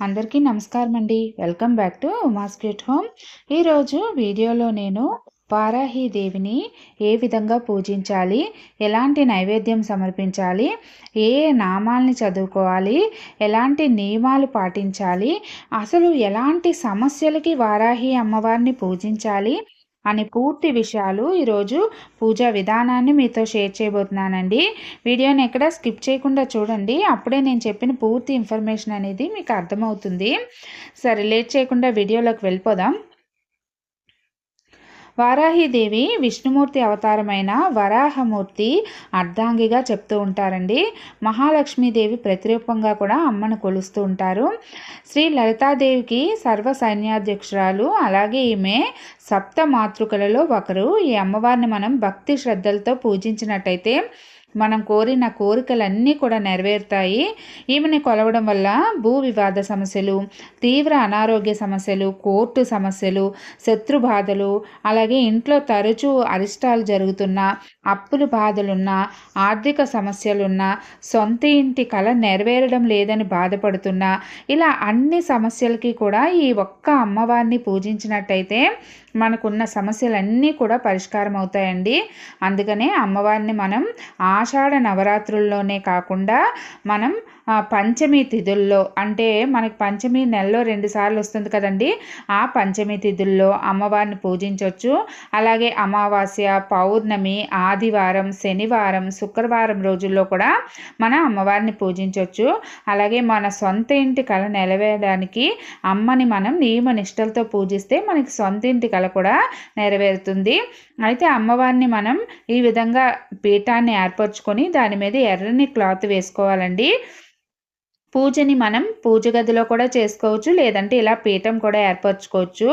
అందరికీ నమస్కారం అండి. వెల్కమ్ బ్యాక్ టు మాస్క్యూట్ హోమ్. ఈరోజు వీడియోలో నేను వారాహి దేవిని ఏ విధంగా పూజించాలి? ఎలాంటి నైవేద్యం సమర్పించాలి? ఏ నామాల్ని చదువుకోవాలి? ఎలాంటి నియమాలు పాటించాలి? అసలు ఎలాంటి సమస్యలకి వారాహి అమ్మవారిని పూజించాలి? అని పూర్తి విషయాలు ఈరోజు పూజా విధానాన్ని మీతో షేర్ చేయబోతున్నానండి. వీడియోని ఎక్కడ స్కిప్ చేయకుండా చూడండి. అప్పుడే నేను చెప్పిన పూర్తి ఇన్ఫర్మేషన్ అనేది మీకు అర్థమవుతుంది. సరే లేట్ చేయకుండా వీడియోలోకి వెళ్ళిపోదాం. వారాహిదేవి విష్ణుమూర్తి అవతారమైన వరాహమూర్తి అర్ధాంగిగా చెప్తూ ఉంటారండి. మహాలక్ష్మీదేవి ప్రతిరూపంగా కూడా అమ్మను కొలుస్తూ ఉంటారు. శ్రీ లలితాదేవికి సర్వ సైన్యాధ్యక్షురాలు అలాగే ఈమె సప్త మాతృకలలో ఒకరు. ఈ అమ్మవారిని మనం భక్తి శ్రద్ధలతో పూజించినట్టయితే మనం కోరిన కోరికలన్నీ కూడా నెరవేరుతాయి. ఈమెని కొలవడం వల్ల భూ వివాద సమస్యలు తీవ్ర అనారోగ్య సమస్యలు కోర్టు సమస్యలు శత్రు బాధలు అలాగే ఇంట్లో తరచూ అరిష్టాలు జరుగుతున్న అప్పులు బాధలున్నా ఆర్థిక సమస్యలున్నా సొంత ఇంటి కళ నెరవేరడం లేదని బాధపడుతున్నా ఇలా అన్ని సమస్యలకి కూడా ఈ ఒక్క అమ్మవారిని పూజించినట్టయితే మనకున్న సమస్యలన్నీ కూడా పరిష్కారం అవుతాయండి అందుకనే అమ్మవారిని మనం ఆషాఢ నవరాత్రుల్లోనే కాకుండా మనం పంచమి తిథుల్లో అంటే మనకి పంచమి నెలలో రెండు సార్లు వస్తుంది కదండి. ఆ పంచమి తిథుల్లో అమ్మవారిని పూజించవచ్చు అలాగే అమావాస్య పౌర్ణమి ఆదివారం శనివారం శుక్రవారం రోజుల్లో కూడా మన అమ్మవారిని పూజించవచ్చు అలాగే మన సొంత ఇంటి కళ నెరవేరడానికి అమ్మని మనం నియమ నిష్టలతో పూజిస్తే మనకి సొంత ఇంటి కళ కూడా నెరవేరుతుంది. అయితే అమ్మవారిని మనం ఈ విధంగా పీఠాన్ని ఏర్పరచుకొని దాని మీద ఎర్రని క్లాత్ వేసుకోవాలండి. పూజని మనం పూజ గదిలో కూడా చేసుకోవచ్చు లేదంటే ఇలా పీఠం కూడా ఏర్పరచుకోవచ్చు.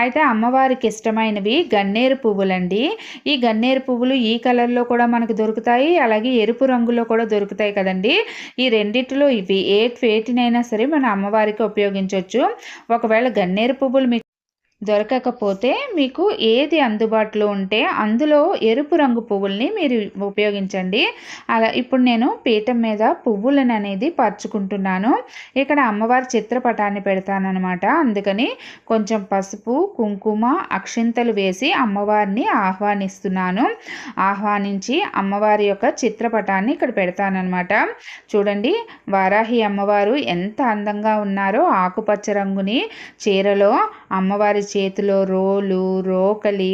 అయితే అమ్మవారికి ఇష్టమైనవి గన్నేరు పువ్వులండి. ఈ గన్నేరు పువ్వులు ఈ కలర్లో కూడా మనకు దొరుకుతాయి అలాగే ఎరుపు రంగులో కూడా దొరుకుతాయి కదండి. ఈ రెండిట్లో ఇవి ఏ వేటినైనా సరే మన అమ్మవారికి ఉపయోగించవచ్చు ఒకవేళ గన్నేరు పువ్వులు మీకు దొరకకపోతే మీకు ఏది అందుబాటులో ఉంటే అందులో ఎరుపు రంగు పువ్వుల్ని మీరు ఉపయోగించండి. అలా ఇప్పుడు నేను పీఠం మీద పువ్వులను అనేది పరుచుకుంటున్నాను. ఇక్కడ అమ్మవారి చిత్రపటాన్ని పెడతానమాట అందుకని కొంచెం పసుపు కుంకుమ అక్షింతలు వేసి అమ్మవారిని ఆహ్వానిస్తున్నాను. ఆహ్వానించి అమ్మవారి యొక్క చిత్రపటాన్ని ఇక్కడ పెడతానమాట చూడండి వారాహి అమ్మవారు ఎంత అందంగా ఉన్నారో ఆకుపచ్చ రంగుని చీరలో అమ్మవారి చేతిలో రోలు రోకలి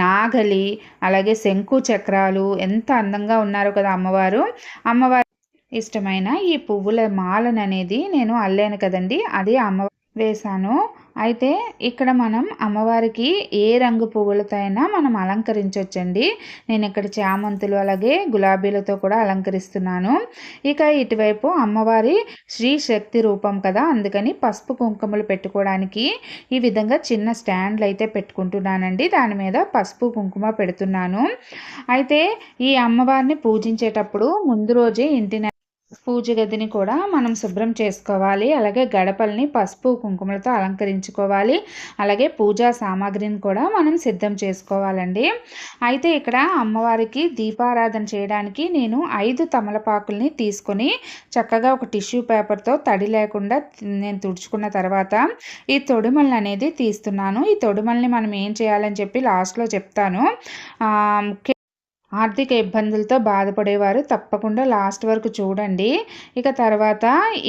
నాగలి అలాగే శంకు చక్రాలు ఎంత అందంగా ఉన్నారు కదా అమ్మవారు. అమ్మవారి ఇష్టమైన ఈ పువ్వుల మాలను అనేది నేను అల్లాను కదండి. అది అమ్మ వేశాను అయితే ఇక్కడ మనం అమ్మవారికి ఏ రంగు పువ్వులతో అయినా మనం అలంకరించవచ్చండి నేను ఇక్కడ చామంతులు అలాగే గులాబీలతో కూడా అలంకరిస్తున్నాను. ఇక ఇటువైపు అమ్మవారి శ్రీ శక్తి రూపం కదా అందుకని పసుపు కుంకుమలు పెట్టుకోవడానికి ఈ విధంగా చిన్న స్టాండ్లు అయితే పెట్టుకుంటున్నానండి. దాని మీద పసుపు కుంకుమ పెడుతున్నాను. అయితే ఈ అమ్మవారిని పూజించేటప్పుడు ముందు రోజే ఇంటిని పూజ గదిని కూడా మనం శుభ్రం చేసుకోవాలి. అలాగే గడపల్ని పసుపు కుంకుమలతో అలంకరించుకోవాలి. అలాగే పూజా సామాగ్రిని కూడా మనం సిద్ధం చేసుకోవాలండి. అయితే ఇక్కడ అమ్మవారికి దీపారాధన చేయడానికి నేను ఐదు తమలపాకుల్ని తీసుకొని చక్కగా ఒక టిష్యూ పేపర్తో తడి లేకుండా నేను తుడుచుకున్న తర్వాత ఈ తొడిమల్ని అనేది తీస్తున్నాను. ఈ తొడిమల్ని మనం ఏం చేయాలని చెప్పి లాస్ట్లో చెప్తాను. ఆర్థిక ఇబ్బందులతో బాధపడేవారు తప్పకుండా లాస్ట్ వరకు చూడండి. ఇక తర్వాత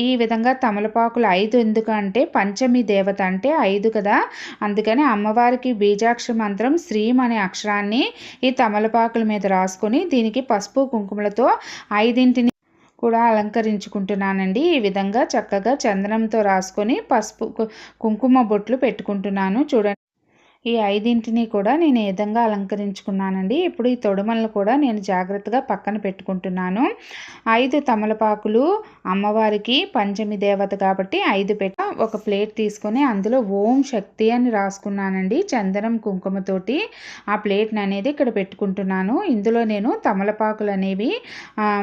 ఈ విధంగా తమలపాకులు ఐదు ఎందుకంటే పంచమి దేవత అంటే ఐదు కదా. అందుకని అమ్మవారికి బీజాక్ష మంత్రం శ్రీం అనే అక్షరాన్ని ఈ తమలపాకుల మీద రాసుకొని దీనికి పసుపు కుంకుమలతో ఐదింటిని కూడా అలంకరించుకుంటున్నానండి. ఈ విధంగా చక్కగా చందనంతో రాసుకొని పసుపు కుంకుమ బొట్లు పెట్టుకుంటున్నాను. చూడండి. ఈ ఐదింటిని కూడా నేను ఏ విధంగా అలంకరించుకున్నానండి? ఇప్పుడు ఈ తొడుమలను కూడా నేను జాగ్రత్తగా పక్కన పెట్టుకుంటున్నాను. ఐదు తమలపాకులు అమ్మవారికి పంచమి దేవత కాబట్టి ఐదు పెట్ట ఒక ప్లేట్ తీసుకొని అందులో ఓం శక్తి అని రాసుకున్నానండి. చందనం కుంకుమతోటి ఆ ప్లేట్ని అనేది ఇక్కడ పెట్టుకుంటున్నాను. ఇందులో నేను తమలపాకులు అనేవి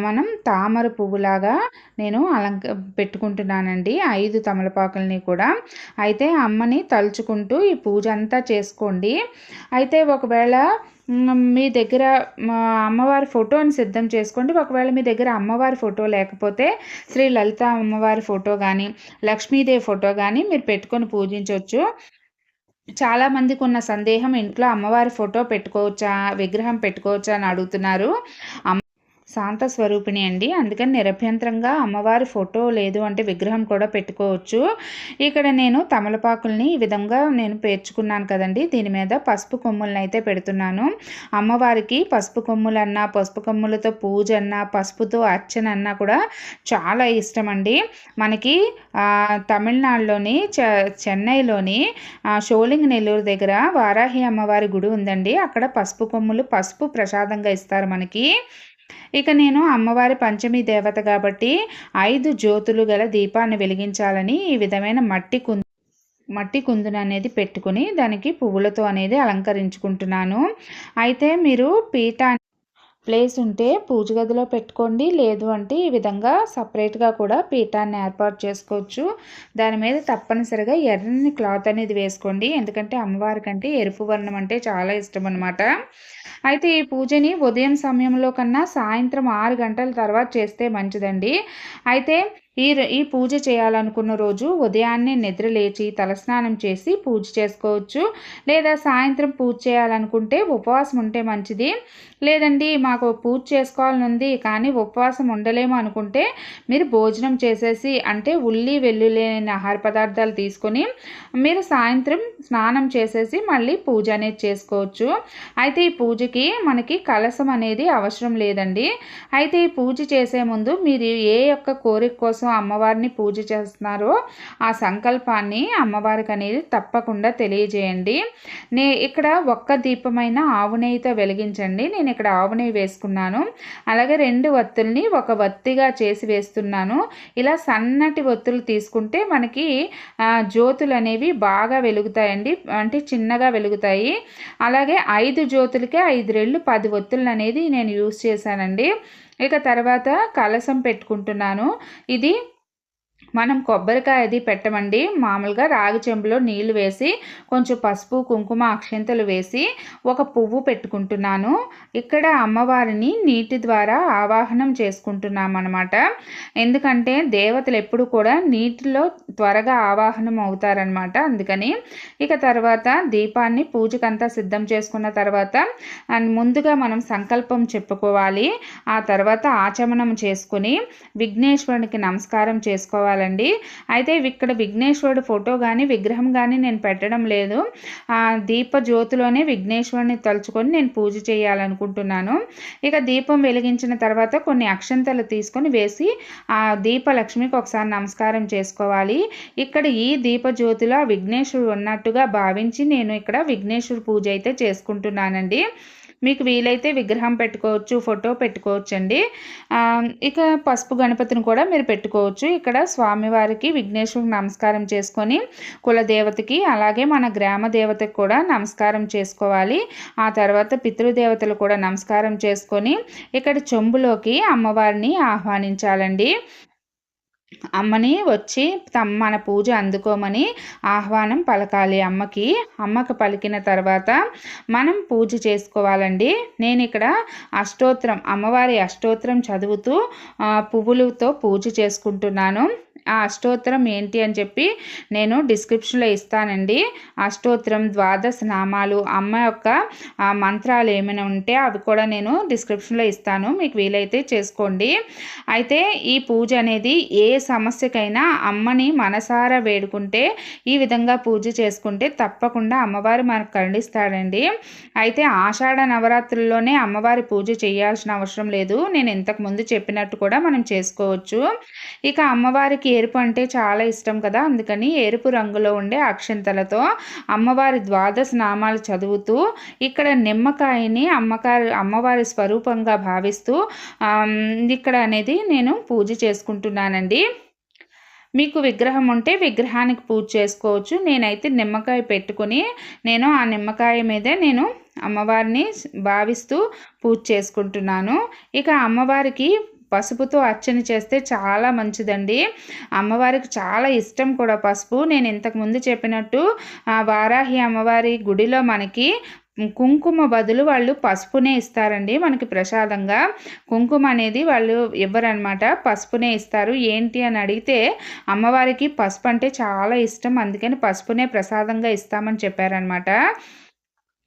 మనం తామర పువ్వులాగా నేను అలంక పెట్టుకుంటున్నానండి. ఐదు తమలపాకులని కూడా. అయితే అమ్మని తలుచుకుంటూ ఈ పూజ అంతా చేసు చేసుకోండి. అయితే ఒకవేళ మీ దగ్గర అమ్మవారి ఫోటోని సిద్ధం చేసుకోండి. ఒకవేళ మీ దగ్గర అమ్మవారి ఫోటో లేకపోతే శ్రీ లలిత అమ్మవారి ఫోటో కానీ లక్ష్మీదేవి ఫోటో కానీ మీరు పెట్టుకొని పూజించవచ్చు చాలామందికి ఉన్న సందేహం ఇంట్లో అమ్మవారి ఫోటో పెట్టుకోవచ్చా విగ్రహం పెట్టుకోవచ్చా అని అడుగుతున్నారు. శాంత స్వరూపిణి అండి. అందుకని నిరభ్యంతరంగా అమ్మవారి ఫోటో లేదు అంటే విగ్రహం కూడా పెట్టుకోవచ్చు. ఇక్కడ నేను తమలపాకుల్ని ఈ విధంగా నేను పేర్చుకున్నాను కదండి. దీని మీద పసుపు కొమ్ములను అయితే పెడుతున్నాను. అమ్మవారికి పసుపు కొమ్ములన్నా పసుపు కొమ్ములతో పూజ అన్నా పసుపుతో అర్చన అన్నా కూడా చాలా ఇష్టం అండి. మనకి తమిళనాడులోని చెన్నైలోని షోలింగ్ నెల్లూరు దగ్గర వారాహి అమ్మవారి గుడి ఉందండి. అక్కడ పసుపు కొమ్ములు పసుపు ప్రసాదంగా ఇస్తారు మనకి. ఇక నేను అమ్మవారి పంచమి దేవత కాబట్టి ఐదు జ్యోతులు గల దీపాన్ని వెలిగించాలని ఈ విధమైన మట్టి కుందు మట్టి కుందును అనేది పెట్టుకుని దానికి పువ్వులతో అనేది అలంకరించుకుంటున్నాను. అయితే మీరు పీఠా ప్లేస్ ఉంటే పూజ గదిలో పెట్టుకోండి. లేదు అంటే ఈ విధంగా సపరేట్గా కూడా పీఠాన్ని ఏర్పాటు చేసుకోవచ్చు. దాని మీద తప్పనిసరిగా ఎర్రని క్లాత్ అనేది వేసుకోండి. ఎందుకంటే అమ్మవారి కంటే ఎరుపు వర్ణం అంటే చాలా ఇష్టం అనమాట అయితే ఈ పూజని ఉదయం సమయంలో కన్నా సాయంత్రం ఆరు గంటల తర్వాత చేస్తే మంచిదండి. అయితే ఈ ఈ పూజ చేయాలనుకున్న రోజు ఉదయాన్నే నిద్ర లేచి తలస్నానం చేసి పూజ చేసుకోవచ్చు. లేదా సాయంత్రం పూజ చేయాలనుకుంటే ఉపవాసం ఉంటే మంచిది. లేదండి మాకు పూజ చేసుకోవాలని ఉంది కానీ ఉపవాసం ఉండలేము అనుకుంటే మీరు భోజనం చేసేసి అంటే ఉల్లి వెల్లుల్లి ఆహార పదార్థాలు తీసుకొని మీరు సాయంత్రం స్నానం చేసేసి మళ్ళీ పూజ అనేది చేసుకోవచ్చు. అయితే ఈ పూజకి మనకి కలసం అనేది అవసరం లేదండి. అయితే ఈ పూజ చేసే ముందు మీరు ఏ యొక్క కోరిక కోసం అమ్మవారిని పూజ చేస్తున్నారో ఆ సంకల్పాన్ని అమ్మవారికి అనేది తప్పకుండా తెలియజేయండి. నే ఇక్కడ ఒక్క దీపమైన ఆవు నెయ్యితో వెలిగించండి. నేను నేను ఇక్కడ ఆవు నెయ్యి వేసుకున్నాను. అలాగే రెండు వత్తుల్ని ఒక వత్తిగా చేసి వేస్తున్నాను. ఇలా సన్నటి వత్తులు తీసుకుంటే మనకి జ్యోతులు అనేవి బాగా వెలుగుతాయండి. అంటే చిన్నగా వెలుగుతాయి. అలాగే ఐదు జ్యోతులకే ఐదు రెళ్ళు పది వత్తులు అనేది నేను యూస్ చేశానండి. ఇక తర్వాత కలసం పెట్టుకుంటున్నాను. ఇది మనం కొబ్బరికాయ అది పెట్టమండి. మామూలుగా రాగి చెంబులో నీళ్ళు వేసి కొంచెం పసుపు కుంకుమ అక్షింతలు వేసి ఒక పువ్వు పెట్టుకుంటున్నాను. ఇక్కడ అమ్మవారిని నీటి ద్వారా ఆవాహనం చేసుకుంటున్నాం అనమాట ఎందుకంటే దేవతలు ఎప్పుడు కూడా నీటిలో త్వరగా ఆవాహనం అవుతారనమాట అందుకని ఇక తర్వాత దీపాన్ని పూజకంతా సిద్ధం చేసుకున్న తర్వాత ముందుగా మనం సంకల్పం చెప్పుకోవాలి. ఆ తర్వాత ఆచమనం చేసుకుని విఘ్నేశ్వరునికి నమస్కారం చేసుకోవాలి. చేసుకోవాలండి అయితే ఇక్కడ విఘ్నేశ్వరుడు ఫోటో కానీ విగ్రహం కానీ నేను పెట్టడం లేదు. దీప జ్యోతిలోనే విఘ్నేశ్వరుని తలుచుకొని నేను పూజ చేయాలనుకుంటున్నాను. ఇక దీపం వెలిగించిన తర్వాత కొన్ని అక్షంతలు తీసుకొని వేసి ఆ దీపలక్ష్మికి ఒకసారి నమస్కారం చేసుకోవాలి. ఇక్కడ ఈ దీప జ్యోతిలో విఘ్నేశ్వరుడు ఉన్నట్టుగా భావించి నేను ఇక్కడ విఘ్నేశ్వరు పూజ అయితే చేసుకుంటున్నానండి. మీకు వీలైతే విగ్రహం పెట్టుకోవచ్చు ఫోటో పెట్టుకోవచ్చు అండి ఇక పసుపు గణపతిని కూడా మీరు పెట్టుకోవచ్చు. ఇక్కడ స్వామివారికి విఘ్నేశ్వరికి నమస్కారం చేసుకొని కులదేవతకి అలాగే మన గ్రామ దేవతకి కూడా నమస్కారం చేసుకోవాలి. ఆ తర్వాత పితృదేవతలు కూడా నమస్కారం చేసుకొని ఇక్కడ చెంబులోకి అమ్మవారిని ఆహ్వానించాలండి. అమ్మని వచ్చి తమ్ మన పూజ అందుకోమని ఆహ్వానం పలకాలి అమ్మకి. అమ్మకు పలికిన తర్వాత మనం పూజ చేసుకోవాలండి. నేను ఇక్కడ అష్టోత్తరం అమ్మవారి అష్టోత్తరం చదువుతూ పువ్వులతో పూజ చేసుకుంటున్నాను. ఆ అష్టోత్తరం ఏంటి అని చెప్పి నేను డిస్క్రిప్షన్లో ఇస్తానండి. అష్టోత్తరం ద్వాదశ నామాలు అమ్మ యొక్క మంత్రాలు ఏమైనా ఉంటే అవి కూడా నేను డిస్క్రిప్షన్లో ఇస్తాను. మీకు వీలైతే చేసుకోండి. అయితే ఈ పూజ అనేది ఏ సమస్యకైనా అమ్మని మనసారా వేడుకుంటే ఈ విధంగా పూజ చేసుకుంటే తప్పకుండా అమ్మవారు మనకు కరుణిస్తాడండి. అయితే ఆషాఢ నవరాత్రుల్లోనే అమ్మవారి పూజ చేయాల్సిన అవసరం లేదు. నేను ఇంతకు ముందు చెప్పినట్టు కూడా మనం చేసుకోవచ్చు. ఇక అమ్మవారికి ఎరుపు అంటే చాలా ఇష్టం కదా. అందుకని ఎరుపు రంగులో ఉండే అక్షంతలతో అమ్మవారి ద్వాదశ నామాలు చదువుతూ ఇక్కడ నిమ్మకాయని అమ్మకారి అమ్మవారి స్వరూపంగా భావిస్తూ ఇక్కడ అనేది నేను పూజ చేసుకుంటున్నానండి. మీకు విగ్రహం ఉంటే విగ్రహానికి పూజ చేసుకోవచ్చు. నేనైతే నిమ్మకాయ పెట్టుకుని నేను ఆ నిమ్మకాయ మీదే నేను అమ్మవారిని భావిస్తూ పూజ చేసుకుంటున్నాను. ఇక అమ్మవారికి పసుపుతో అర్చన చేస్తే చాలా మంచిదండి. అమ్మవారికి చాలా ఇష్టం కూడా పసుపు. నేను ఇంతకుముందు చెప్పినట్టు వారాహి అమ్మవారి గుడిలో మనకి కుంకుమ బదులు వాళ్ళు పసుపునే ఇస్తారండి మనకి ప్రసాదంగా. కుంకుమ అనేది వాళ్ళు ఇవ్వరనమాట పసుపునే ఇస్తారు. ఏంటి అని అడిగితే అమ్మవారికి పసుపు అంటే చాలా ఇష్టం. అందుకని పసుపునే ప్రసాదంగా ఇస్తామని చెప్పారనమాట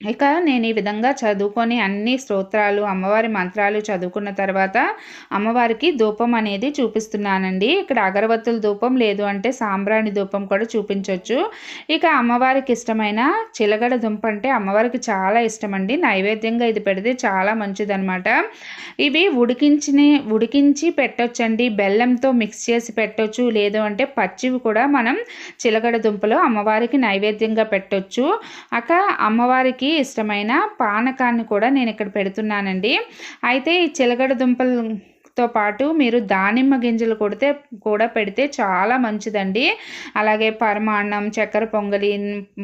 ఇక నేను ఈ విధంగా చదువుకొని అన్ని స్తోత్రాలు అమ్మవారి మంత్రాలు చదువుకున్న తర్వాత అమ్మవారికి ధూపం అనేది చూపిస్తున్నానండి. ఇక్కడ అగరబత్తుల ధూపం లేదు అంటే సాంబ్రాణి ధూపం కూడా చూపించవచ్చు ఇక అమ్మవారికి ఇష్టమైన చిలగడ దుంప అంటే అమ్మవారికి చాలా ఇష్టం అండి నైవేద్యంగా ఇది పెడితే చాలా మంచిదనమాట ఇవి ఉడికించిన ఉడికించి పెట్టొచ్చండి. బెల్లంతో మిక్స్ చేసి పెట్టొచ్చు. లేదు అంటే పచ్చివి కూడా మనం చిలగడ దుంపలో అమ్మవారికి నైవేద్యంగా పెట్టొచ్చు. అక అమ్మవారికి ఇష్టమైన పానకాన్ని కూడా నేను ఇక్కడ పెడుతున్నానండి. అయితే ఈ చిలగడ దుంపలు తో పాటు మీరు దానిమ్మ గింజలు కొడితే కూడా పెడితే చాలా మంచిదండి. అలాగే పరమాన్నం చక్కెర పొంగలి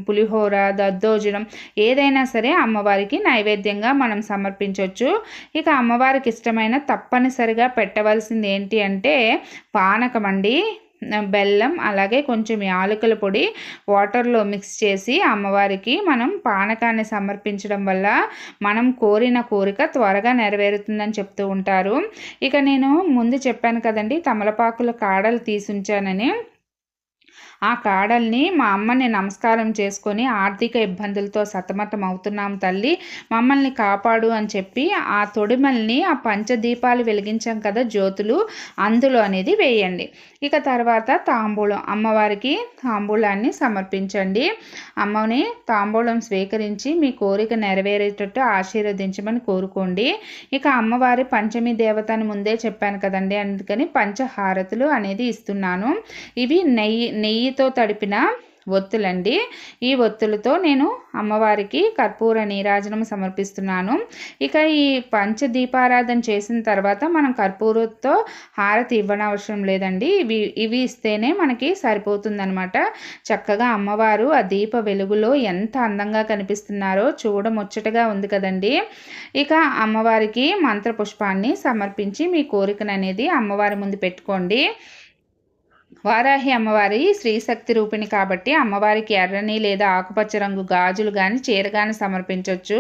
పులిహోర దద్దోజనం ఏదైనా సరే అమ్మవారికి నైవేద్యంగా మనం సమర్పించవచ్చు ఇక అమ్మవారికి ఇష్టమైన తప్పనిసరిగా పెట్టవలసింది ఏంటి అంటే పానకం అండి. బెల్లం అలాగే కొంచెం యాలకుల పొడి వాటర్లో మిక్స్ చేసి అమ్మవారికి మనం పానకాన్ని సమర్పించడం వల్ల మనం కోరిన కోరిక త్వరగా నెరవేరుతుందని చెప్తూ ఉంటారు. ఇక నేను ముందు చెప్పాను కదండి తమలపాకుల కాడలు తీసుంచానని. ఆ కాడల్ని మా అమ్మని నమస్కారం చేసుకొని ఆర్థిక ఇబ్బందులతో సతమతం అవుతున్నాం తల్లి. మమ్మల్ని కాపాడు అని చెప్పి ఆ తొడిమల్ని ఆ పంచదీపాలు వెలిగించాం కదా జ్యోతులు అందులో అనేది వేయండి. ఇక తర్వాత తాంబూలం. అమ్మవారికి తాంబూలాన్ని సమర్పించండి. అమ్మని తాంబూలం స్వీకరించి మీ కోరిక నెరవేరేటట్టు ఆశీర్వదించమని కోరుకోండి. ఇక అమ్మవారి పంచమి దేవతని ముందే చెప్పాను కదండి అందుకని పంచహారతులు అనేది ఇస్తున్నాను. ఇవి నెయ్యి నెయ్యితో తడిపిన ఒత్తులండి. ఈ ఒత్తులతో నేను అమ్మవారికి కర్పూర నీరాజనం సమర్పిస్తున్నాను. ఇక ఈ పంచ దీపారాధన చేసిన తర్వాత మనం కర్పూరంతో హారతి ఇవ్వనవసరం లేదండి. ఇవి ఇవి ఇస్తేనే మనకి సరిపోతుందనమాట చక్కగా అమ్మవారు ఆ దీప వెలుగులో ఎంత అందంగా కనిపిస్తున్నారో చూడముచ్చటగా ఉంది కదండి. ఇక అమ్మవారికి మంత్రపుష్పాన్ని సమర్పించి మీ కోరికను అనేది అమ్మవారి ముందు పెట్టుకోండి. వారాహి అమ్మవారి స్త్రీశక్తి రూపిణి కాబట్టి అమ్మవారికి ఎర్రని లేదా ఆకుపచ్చ రంగు గాజులు కానీ చీర కానీ సమర్పించవచ్చు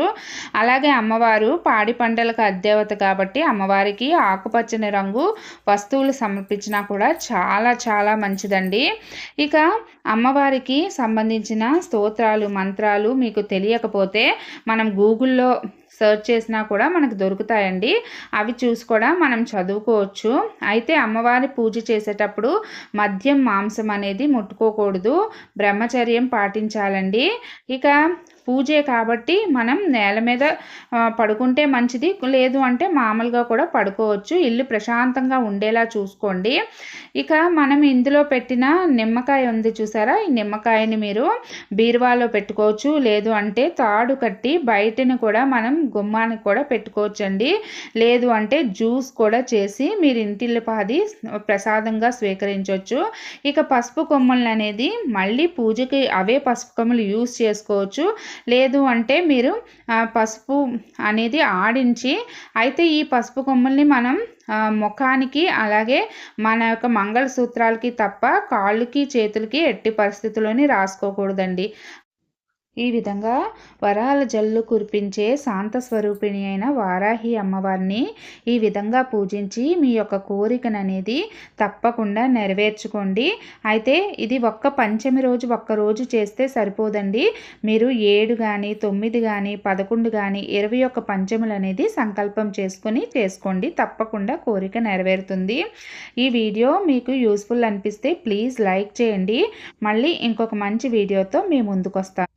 అలాగే అమ్మవారు పాడి పంటలకు అద్దేవత కాబట్టి అమ్మవారికి ఆకుపచ్చని రంగు వస్తువులు సమర్పించినా కూడా చాలా చాలా మంచిదండి. ఇక అమ్మవారికి సంబంధించిన స్తోత్రాలు మంత్రాలు మీకు తెలియకపోతే మనం గూగుల్లో సెర్చ్ చేసినా కూడా మనకు దొరుకుతాయండి. అవి చూసి కూడా మనం చదువుకోవచ్చు. అయితే అమ్మవారి పూజ చేసేటప్పుడు మద్యం మాంసం అనేది ముట్టుకోకూడదు. బ్రహ్మచర్యం పాటించాలండి. ఇక పూజే కాబట్టి మనం నేల మీద పడుకుంటే మంచిది. లేదు అంటే మామూలుగా కూడా పడుకోవచ్చు. ఇల్లు ప్రశాంతంగా ఉండేలా చూసుకోండి. ఇక మనం ఇందులో పెట్టిన నిమ్మకాయ ఉంది చూసారా? ఈ నిమ్మకాయని మీరు బీరువాలో పెట్టుకోవచ్చు. లేదు అంటే తాడు కట్టి బయటని కూడా మనం గుమ్మానికి కూడా పెట్టుకోవచ్చు అండి లేదు అంటే జ్యూస్ కూడా చేసి మీరు ఇంటిల్లి పాది ప్రసాదంగా స్వీకరించవచ్చు ఇక పసుపు కొమ్మలు అనేది మళ్ళీ పూజకి అవే పసుపు కొమ్మలు యూస్ చేసుకోవచ్చు. లేదు అంటే మీరు పసుపు అనేది ఆడించి అయితే ఈ పసుపు కొమ్మల్ని మనం ముఖానికి అలాగే మన యొక్క మంగళసూత్రాలకి తప్ప కాళ్ళకి చేతులకి ఎట్టి పరిస్థితుల్లోని రాసుకోకూడదండి. ఈ విధంగా వరాల జల్లు కురిపించే శాంత స్వరూపిణి అయిన వారాహి అమ్మవారిని ఈ విధంగా పూజించి మీ యొక్క కోరికను అనేది తప్పకుండా నెరవేర్చుకోండి. అయితే ఇది ఒక్క పంచమి రోజు ఒక్క రోజు చేస్తే సరిపోదండి. మీరు ఏడు కానీ తొమ్మిది కానీ పదకొండు కానీ ఇరవై ఒక్క పంచములు అనేది సంకల్పం చేసుకొని చేసుకోండి. తప్పకుండా కోరిక నెరవేరుతుంది. ఈ వీడియో మీకు యూస్ఫుల్ అనిపిస్తే ప్లీజ్ లైక్ చేయండి. మళ్ళీ ఇంకొక మంచి వీడియోతో మీ ముందుకు వస్తాను